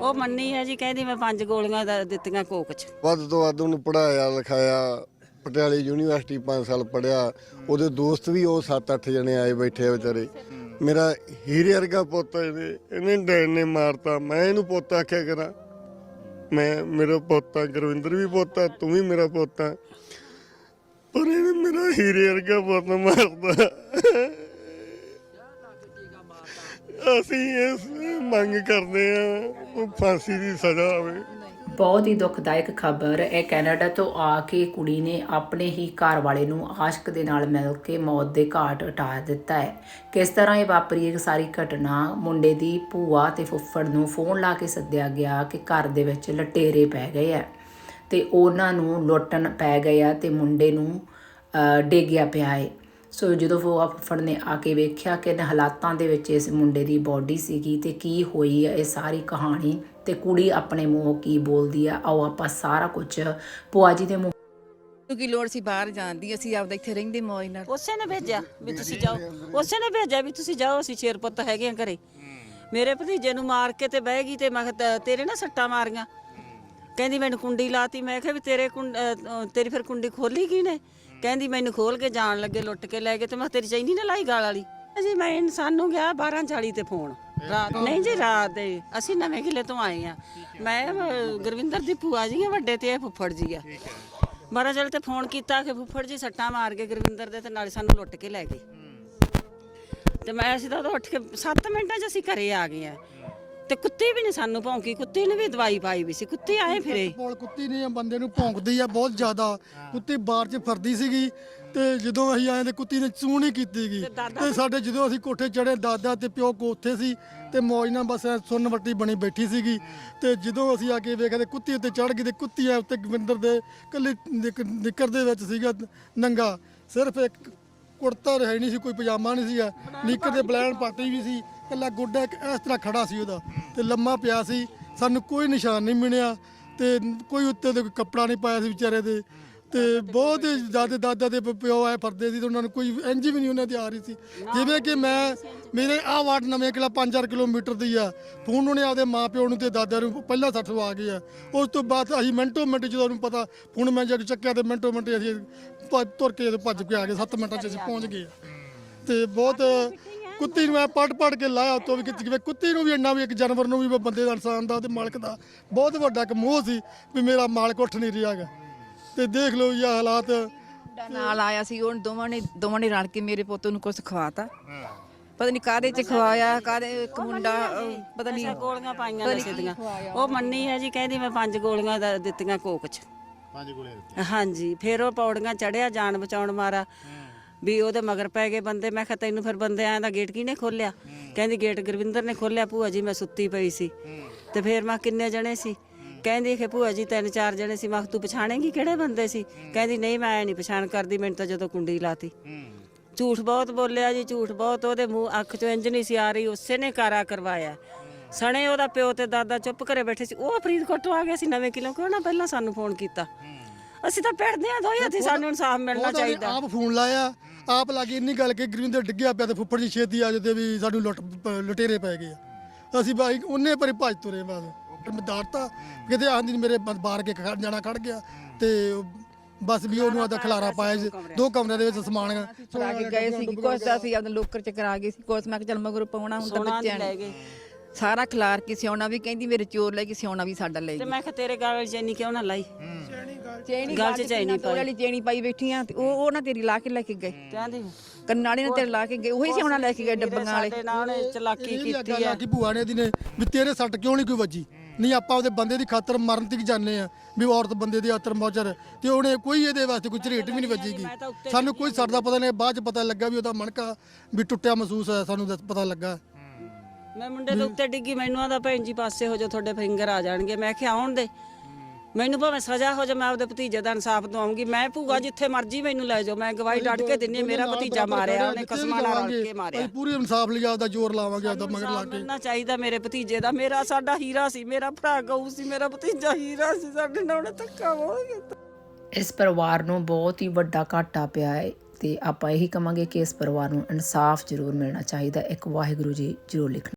ਉਹ ਮੰਨੀ ਹੈ ਜੀ, ਕਹਿੰਦੀ ਮੈਂ ਪੰਜ ਗੋਲੀਆਂ ਦ- ਦਿੱਤੀਆਂ ਕੋਕ ਚ। ਵੱਧ ਤੋਂ ਵੱਧ ਉਹਨੂੰ ਪੜਾਇਆ ਲਿਖਾਇਆ, ਪਟਿਆਲੇ ਯੂਨੀਵਰਸਿਟੀ 5 ਸਾਲ ਪੜਿਆ ਉਹਦੇ ਦੋਸਤ ਵੀ ਉਹ 7-8 ਜਣੇ ਆਏ ਬੈਠੇ ਆ ਵਿਚਾਰੇ। ਮੇਰਾ ਹੀਰੇ ਵਰਗਾ ਪੁੱਤ ਇਹਨੇ ਇਹਨੇ ਡੈਣ ਨੇ ਮਾਰਤਾ। ਮੈਂ ਇਹਨੂੰ ਪੁੱਤ ਆਖਿਆ ਕਰਾਂ, ਮੈਂ ਮੇਰਾ ਪੋਤਾ ਗੁਰਵਿੰਦਰ ਵੀ ਪੋਤਾ ਤੂੰ ਵੀ ਮੇਰਾ ਪੋਤਾ ਪਰ ਇਹਨੇ ਮੇਰਾ ਹੀਰੇ ਵਰਗਾ ਪੁੱਤ ਮਾਰਤਾ। ਅਸੀਂ ਇਸ ਮੰਗ ਕਰਦੇ ਆ ਫਾਂਸੀ ਦੀ ਸਜ਼ਾ ਹੋਵੇ। ਬਹੁਤ ਹੀ ਦੁਖਦਾਇਕ ਖਬਰ, ਇਹ ਕੈਨੇਡਾ ਤੋਂ ਆ ਕੇ ਕੁੜੀ ਨੇ ਆਪਣੇ ਹੀ ਘਰ ਵਾਲੇ ਨੂੰ ਆਸ਼ਕ ਦੇ ਨਾਲ ਮਿਲ ਕੇ ਮੌਤ ਦੇ ਘਾਟ ਉਟਾ ਦਿੱਤਾ ਹੈ। ਕਿਸ ਤਰ੍ਹਾਂ ਇਹ ਵਾਪਰੀ ਇਹ ਸਾਰੀ ਘਟਨਾ? ਮੁੰਡੇ ਦੀ ਭੂਆ ਤੇ ਫੁੱਫੜ ਨੂੰ ਫੋਨ ਲਾ ਕੇ ਸੱਦਿਆ ਗਿਆ ਕਿ ਘਰ ਦੇ ਵਿੱਚ ਲਟੇਰੇ ਪੈ ਗਏ ਆ ਤੇ ਉਹਨਾਂ ਨੂੰ ਲੁੱਟਣ ਪੈ ਗਏ ਆ ਤੇ ਮੁੰਡੇ ਨੂੰ ਡੇਗਿਆ ਪਿਆ ਹੈ। ਸੋ ਜਦੋਂ ਉਹ ਫੁੱਫੜ ਨੇ ਆ ਕੇ ਵੇਖਿਆ ਕਿ ਇਹਨਾਂ ਹਾਲਾਤਾਂ ਦੇ ਵਿੱਚ ਇਸ ਮੁੰਡੇ ਦੀ ਬਾਡੀ ਸੀਗੀ ਤੇ ਕੀ ਹੋਈ ਹੈ ਇਹ ਸਾਰੀ ਕਹਾਣੀ ਤੇ ਕੁੜੀ ਆਪਣੇ ਮੂੰਹੋਂ ਕੀ ਬੋਲਦੀ ਆ ਆਓ ਆਪਾਂ ਸਾਰਾ ਕੁਝ ਭੂਆ ਜੀ ਦੇ ਮੂੰਹ ਨੂੰ ਕੀ ਲੋੜ ਸੀ ਬਾਹਰ ਜਾਣ ਦੀ? ਅਸੀਂ ਆਪਦਾ ਇੱਥੇ ਰਹਿੰਦੇ ਮੌਜ ਨਾਲ। ਉਸੇ ਨੇ ਭੇਜਿਆ ਵੀ ਤੁਸੀਂ ਜਾਓ। ਉਸੇ ਨੇ ਭੇਜਿਆ ਵੀ ਤੁਸੀਂ ਜਾਓ ਅਸੀਂ ਸ਼ੇਰ ਪੁੱਤ ਹੈਗੇ ਆ ਘਰੇ। ਮੇਰੇ ਭਤੀਜੇ ਨੂੰ ਮਾਰ ਕੇ ਤੇ ਬਹਿ ਗਈ ਤੇ ਮੈਂ ਕਿਹਾ ਤੇਰੇ ਨਾ ਸੱਟਾਂ ਮਾਰੀਆਂ। ਕਹਿੰਦੀ ਮੈਨੂੰ ਕੁੰਡੀ ਲਾਤੀ। ਮੈਂ ਕਿਹਾ ਵੀ ਤੇਰੇ ਤੇਰੀ ਫਿਰ ਕੁੰਡੀ ਖੋਲੀ ਕੀ ਨੇ ਕਹਿੰਦੀ ਮੈਨੂੰ ਖੋਲ ਕੇ ਜਾਣ ਲੱਗੇ ਲੁੱਟ ਕੇ ਲੈ ਗਏ ਤੇ ਮੈਂ ਤੇਰੀ ਚੈਨੀ ਨਾ ਲਾਈ ਗਾਲ ਵਾਲੀ। ਜੀ ਮੈਂ ਇਨਸਾਨ ਨੂੰ ਗਿਆ 12:40 ਤੇ ਫੋਨ। ਰਾਤ ਨਹੀਂ ਜੀ ਰਾਤ ਦੇ ਅਸੀਂ ਨਵੇਂ ਕਿਲੇ ਤੋਂ ਆਏ ਆ ਮੈਂ ਗੁਰਵਿੰਦਰ ਦੀ ਭੂਆ ਜੀ ਆ ਵੱਡੇ ਤੇ ਇਹ ਫੁੱਫੜ ਜੀ ਆ। ਬਾਰਾਂ ਚਲ ਤੇ ਫੋਨ ਕੀਤਾ ਕਿ ਫੁੱਫੜ ਜੀ ਸੱਟਾਂ ਮਾਰ ਕੇ ਗੁਰਵਿੰਦਰ ਦੇ ਤੇ ਨਾਲੇ ਸਾਨੂੰ ਲੁੱਟ ਕੇ ਲੈ ਗਏ। ਤੇ ਮੈਂ ਅਸੀਂ ਤਾਂ ਉਦੋਂ ਉੱਠ ਕੇ 7 ਮਿੰਟਾਂ 'ਚ ਅਸੀਂ ਘਰੇ ਆ ਗਏ ਆ ਤੇ ਕੁੱਤੀ ਵੀ ਨਹੀਂ ਸਾਨੂੰ ਭੌਂਕੀ ਕੁੱਤੀ ਨੇ ਵੀ ਦਵਾਈ ਪਾਈ ਵੀ ਸੀ ਕੁੱਤੀ ਆਏ ਫਿਰੇ। ਕੋਲ ਕੁੱਤੀ ਨੇ ਬੰਦੇ ਨੂੰ ਭੌਂਕਦੀ ਆ ਬਹੁਤ ਜ਼ਿਆਦਾ। ਕੁੱਤੀ ਬਾਹਰ 'ਚ ਫਰਦੀ ਸੀਗੀ ਤੇ ਜਦੋਂ ਅਸੀਂ ਆਏ ਤੇ ਕੁੱਤੀ ਨੇ ਚੂੰ ਨਹੀਂ ਕੀਤੀਗੀ ਤੇ ਸਾਡੇ ਜਦੋਂ ਅਸੀਂ ਕੋਠੇ ਚੜੇ ਦਾਦਾ ਤੇ ਪਿਓ ਕੋ ਉੱਥੇ ਸੀ ਤੇ ਮੌਜ ਨਾਲ ਬਸ ਸੁੰਨ ਵੱਟੀ ਬਣੀ ਬੈਠੀ ਸੀਗੀ। ਤੇ ਜਦੋਂ ਅਸੀਂ ਆ ਕੇ ਵੇਖਿਆ ਤੇ ਕੁੱਤੀ ਉੱਤੇ ਚੜ ਗਈ ਤੇ ਕੁੱਤੀ ਐ ਉੱਤੇ ਗਵਿੰਦਰ ਦੇ ਕੱਲੀ ਨਿੱਕਰ ਦੇ ਵਿੱਚ ਸੀਗਾ ਨੰਗਾ। ਸਿਰਫ ਇੱਕ ਕੁੜਤਾ ਹੈ ਨਹੀਂ ਸੀ, ਕੋਈ ਪਜਾਮਾ ਨਹੀਂ ਸੀਗਾ। ਨਿੱਕਰ ਦੇ ਬਲੈਣ ਪਾਟੀ ਵੀ ਸੀ, ਇਕੱਲਾ ਗੋਡਾ ਇੱਕ ਇਸ ਤਰ੍ਹਾਂ ਖੜਾ ਸੀ ਉਹਦਾ। ਤੇ ਲੰਮਾ ਪਿਆ ਸੀ, ਸਾਨੂੰ ਕੋਈ ਨਿਸ਼ਾਨ ਨਹੀਂ ਮਿਲਿਆ, ਤੇ ਕੋਈ ਉੱਤੇ ਤੇ ਕੋਈ ਕੱਪੜਾ ਨਹੀਂ ਪਾਇਆ ਸੀ ਵਿਚਾਰੇ ਦੇ। ਤੇ ਬਹੁਤ ਦਾਦੇ ਦਾਦਾ ਦੇ ਪ- ਪਿਓ ਆਏ ਫਰਦੇ ਸੀ ਤੇ ਉਹਨਾਂ ਨੂੰ ਕੋਈ ਇੰਜ ਵੀ ਨਹੀਂ ਉਹਨਾਂ ਦੀ ਆ ਰਹੀ ਸੀ। ਜਿਵੇਂ ਕਿ ਮੈਂ ਮੇਰੇ ਆਹ ਵਾਰਡ ਨਵੇਂ ਕਿਲਾ 5-4 ਕਿਲੋਮੀਟਰ ਦੀ ਆ। ਫੋਨ ਉਹਨੇ ਆਪਦੇ ਮਾਂ ਪਿਓ ਨੂੰ ਤੇ ਦਾਦਾ ਨੂੰ ਪਹਿਲਾਂ ਸੱਠ ਆ ਗਏ ਆ। ਉਸ ਤੋਂ ਬਾਅਦ ਅਸੀਂ ਮਿੰਟੋ ਮਿੰਟ ਜਦੋਂ ਉਹਨੂੰ ਪਤਾ ਫੋਨ ਮੈਂ ਜਦ ਚੱਕਿਆ ਤੇ ਮਿੰਟੋ ਮਿੰਟ ਅਸੀਂ ਭੱਜ- ਤੁਰ ਕੇ ਤੇ ਭੱਜ ਕੇ ਆ ਗਏ 7 ਮਿੰਟਾਂ 'ਚ ਅਸੀਂ ਪਹੁੰਚ ਗਏ ਤੇ ਬਹੁਤ ਕੁੱਤੀ ਨੂੰ ਮੈਂ ਪੜ ਪੜ ਕੇ ਲਾਇਆ ਉਤੋਂ ਵੀ ਕਿ ਜਿਵੇਂ ਕੁੱਤੀ ਨੂੰ ਵੀ ਇੰਨਾ ਵੀ ਇੱਕ ਜਾਨਵਰ ਨੂੰ ਵੀ ਬੰਦੇ ਦਾ ਇਨਸਾਨ ਦਾ ਤੇ ਮਾਲਕ ਦਾ ਬਹੁਤ ਵੱਡਾ ਇੱਕ ਮੋਹ ਸੀ ਵੀ ਮੇਰਾ ਮਾਲਕ ਉੱਠ ਨਹੀਂ ਰਿਹਾਗਾ ਤੇ ਦੇਖ ਲਓ ਇਹ ਹਾਲਾਤ। ਮੁੰਡਾ ਨਾਲ ਆਇਆ ਸੀ ਉਹ ਦੋਵਾਂ ਨੇ ਦੋਵਾਂ ਨੇ ਰਲ ਕੇ ਮੇਰੇ ਪੁੱਤ ਨੂੰ ਕੁਝ ਖਵਾਤਾ। ਪਤਾ ਨਹੀਂ ਕਾਦੇ ਚ ਖਵਾਇਆ ਕਾਦੇ ਇੱਕ ਮੁੰਡਾ ਅਹ, ਪਤਾ ਨਹੀਂ ਗੋਲੀਆਂ ਪਾਈਆਂ ਨਸ਼ੇ ਦੀਆਂ ਉਹ ਮੰਨੀ ਹੈ ਜੀ ਕਹਿੰਦੀ ਮੈਂ ਪੰਜ ਗੋਲੀਆਂ ਦ- ਦਿੱਤੀਆਂ ਕੋਕ ਚ। ਪੰਜ ਗੋਲੀਆਂ ਦਿੱਤੀਆਂ। ਹਾਂਜੀ ਫਿਰ ਉਹ ਪੌੜੀਆਂ ਚੜਿਆ ਜਾਨ ਬਚਾਉਣ ਮਾਰਾ। ਵੀ ਉਹਦੇ ਮਗਰ ਪੈ ਗਏ ਬੰਦੇ। ਮੈਂ ਕਿਹਾ ਤੈਨੂੰ ਫਿਰ ਬੰਦੇ ਆਇਆ ਦਾ ਗੇਟ ਕਿਹਨੇ ਖੋਲਿਆ ਕਹਿੰਦੀ ਗੇਟ ਗੁਰਵਿੰਦਰ ਨੇ ਖੋਲਿਆ ਭੂਆ ਜੀ ਮੈਂ ਸੁੱਤੀ ਪਈ ਸੀ। ਤੇ ਫਿਰ ਮੈਂ ਕਿੰਨੇ ਜਣੇ ਸੀ? ਕਹਿੰਦੀ ਕਿ ਭੂਆ ਜੀ ਤਿੰਨ ਚਾਰ ਜਣੇ ਸੀ। ਮੈਂ ਕਿਹਾ ਤੂੰ ਪਛਾਣੇਂਗੀ ਕਿਹੜੇ ਬੰਦੇ ਸੀ? ਕਹਿੰਦੀ ਨਹੀਂ ਮੈਂ ਨਹੀਂ ਪਛਾਣ ਕਰਦੀ ਮੈਨੂੰ ਤਾਂ ਜਦੋਂ ਕੁੰਡੀ ਲਾਤੀ। ਝੂਠ ਬਹੁਤ ਬੋਲਿਆ ਜੀ ਝੂਠ ਬਹੁਤ। ਉਹਦੇ ਮੂੰਹ ਅੱਖ ਚੋਂ ਇੰਜ ਨਹੀਂ ਸੀ ਆ ਰਹੀ ਉਸੇ ਨੇ ਕਾਰਾ ਕਰਵਾਇਆ। ਸਣੇ ਉਹਦਾ ਪਿਓ ਤੇ ਦਾਦਾ ਚੁੱਪ ਘਰੇ ਬੈਠੇ ਸੀ। ਉਹ ਫਰੀਦਕੋਟ ਤੋਂ ਆ ਗਿਆ ਸੀ ਨਵੇਂ ਕਿਲੋ। ਕਿਉਂ ਨਾ ਪਹਿਲਾਂ ਸਾਨੂੰ ਫੋਨ ਕੀਤਾ। ਅਸੀਂ ਤਾਂ ਪੜਦੇ ਆ ਦੋਈ ਹੱਥੀ ਸਾਨੂੰ ਇਨਸਾਫ ਮਿਲਣਾ ਉਹਦਾ ਵੀ ਚਾਹੀਦਾ। ਆਪ ਫੋਨ ਲਾਇਆ। ਆਪ ਲਾਗੇ ਇੰਨੀ ਗੱਲ ਕਿ ਗਰਿੰਦਰ ਡਿੱਗਿਆ ਪਿਆ ਤੇ ਫੁੱਫੜ ਜੀ ਛੇਤੀ ਆ ਜਾਂਦੇ ਵੀ ਸਾਨੂੰ ਲੁੱਟ ਲੁਟੇਰੇ ਪੈ ਗਏ ਆ। ਅਸੀਂ ਬਾਈ ਉਹਨੇ ਪਰੇ ਭੱਜ ਤੁਰੇ ਬਸ। ਮਦਾਰਤਾ ਕਿਤੇ ਆਂਦੀ ਮੇਰੇ ਬ- ਬਾਹਰ ਕੇ ਖੜ ਜਾਣਾ ਖੜ ਗਿਆ ਤੇ ਬਸ ਵੀ ਉਹਨੂੰ ਆਦਾ ਖਲਾਰਾ ਪਾਇਆ ਸੀ। ਦੋ ਕਮਰਿਆਂ ਦੇ ਵਿੱਚ ਸਮਾਨ ਕੇ ਗਏ ਸੀ ਕੁਛ ਤਾਂ ਅਸੀਂ ਆਪਦੇ ਲੋਕਰ ਚ ਕਰਾ ਗਏ ਸੀ ਕੁਛ ਮੈਂ ਕਿਹਾ ਚੱਲ ਮਗਰ ਪਾਉਣਾ ਹੁਣ ਤਾਂ ਬੱਚਿਆਂ ਲੈ ਨੇ। ਗਏ। ਸਾਰਾ ਖਿਲਾਰ ਕੇ ਸਿਆਉਣਾ ਵੀ ਕਹਿੰਦੀ ਮੇਰੇ ਚੋਰ ਲੈ ਕੇ ਸਿਆਉਣਾ ਵੀ ਸਾਡਾ ਲੈ ਤੇ ਗਈ। ਮੈਂ ਕਿਹਾ ਤੇਰੇ ਗਾਲ ਵਿੱਚ ਚੈਨੀ ਕਿਉਂ ਨਾ ਲਾਈ? ਚੇਣੀ ਗੱਲ 'ਚ ਚੈਨੀ ਤੋੜੇ ਵਾਲੀ ਚੇਣੀ ਪਾਈ ਬੈਠੀਆਂ ਤੇ ਉਹ ਉਹ ਨਾ ਤੇਰੀ ਲਾ ਕੇ ਲੈ ਕੇ ਗਏ। ਕਹਿੰਦੀ ਕੰਨਾੜੀ ਨੇ ਤੇਰੇ ਲਾ ਕੇ ਗਏ ਉਹੀ ਸਿਆਉਣਾ ਲੈ ਕੇ ਗਏ ਡੱਬੀਆਂ ਵਾਲੇ। ਸਾਡੇ ਨਾਲ ਉਹਨੇ ਚਲਾਕੀ ਕੀਤੀ ਆ। ਕਿ ਭੂਆ ਨੇ ਦੀ ਨੇ ਵੀ ਤੇਰੇ ਸੱਟ ਕਿਉਂ ਨਹੀਂ ਕੋਈ ਵੱਜੀ? ਨਹੀਂ ਆਪਾਂ ਉਹਦੇ ਬੰਦੇ ਦੀ ਖਾਤਰ ਮਰਨ ਤੱਕ ਜਾਂਦੇ ਆ ਵੀ ਔਰਤ ਬੰਦੇ ਦੀ ਆਤਰ ਮੌਜਰ ਤੇ ਉਹਨੇ ਕੋਈ ਇਹਦੇ ਵਾਸਤੇ ਕੋਈ ਝਰੇਟ ਵੀ ਨਹੀਂ ਵੱਜੀਗੀ ਸਾਨੂੰ ਕੋਈ ਸੱਟ ਦਾ ਪਤਾ ਨਹੀਂ ਬਾਅਦ ਚ ਪਤਾ ਲੱਗਾ ਵੀ ਉਹਦਾ ਮਣਕਾ ਵੀ ਟੁੱਟਿਆ ਮਹਿਸੂਸ ਹੋਇਆ ਸਾਨੂੰ ਪਤਾ ਲੱਗਾ। ਮੈਂ ਮੁੰਡੇ ਦੇ ਉੱਤੇ ਡਿੱਗੀ ਮੈਨੂੰ ਆਦਾ ਭੈਣ ਜੀ ਪਾਸੇ ਹੋ ਜਾ ਤੁਹਾਡੇ ਫਿੰਗਰ ਆ ਜਾਣਗੇ। ਮੈਂ ਕਿਹਾ ਆਉਣ ਦੇ। ਮੈਨੂੰ ਭਾਵੇਂ ਸਜ਼ਾ ਹੋ ਜਾ ਮੈਂ ਆਪਦੇ ਭਤੀਜੇ ਦਾ ਇਨਸਾਫ ਦਵਾਉਂਗੀ ਮੈਂ ਭੂਆ ਜਿੱਥੇ ਮਰਜ਼ੀ ਮੈਨੂੰ ਲੈ ਜਾਓ ਮੈਂ ਗਵਾਹੀ ਡੱਟ ਕੇ ਦਿੰਨੀ ਹਾਂ, ਮੇਰਾ ਭਤੀਜਾ ਮਾਰਿਆ ਉਹਨੇ ਕਸਮਾਂ ਨਾਲ ਰਲ ਕੇ ਮਾਰਿਆ। ਅਸੀਂ ਪੂਰੀ ਇਨਸਾਫ ਲਈ ਆਪਦਾ ਜ਼ੋਰ ਲਾਵਾਂਗੇ ਆਪਦਾ ਮਗਰ ਲਾ ਕੇ। ਮਿਲਣਾ ਚਾਹੀਦਾ ਮੇਰੇ ਭਤੀਜੇ ਦਾ ਮੇਰਾ ਸਾਡਾ ਹੀਰਾ ਸੀ ਮੇਰਾ ਭਰਾ ਗਊ ਸੀ ਮੇਰਾ ਭਤੀਜਾ ਹੀਰਾ ਸੀ ਸਾਡੇ ਨਾਲ ਉਹਨੇ ਧੱਕਾ ਬਹੁਤ ਕੀਤਾ। ਇਸ ਪਰਿਵਾਰ ਨੂੰ ਬਹੁਤ ਹੀ ਵੱਡਾ ਘਾਟਾ ਪਿਆ ਹੈ ਤੇ ਆਪਾਂ ਇਹੀ ਕਵਾਂਗੇ ਕਿ ਇਸ ਪਰਿਵਾਰ ਨੂੰ ਇਨਸਾਫ ਜ਼ਰੂਰ ਮਿਲਣਾ ਚਾਹੀਦਾ। ਇੱਕ ਵਾਹਿਗੁਰੂ ਜੀ ਜ਼ਰੂਰ ਲਿਖਣਾ।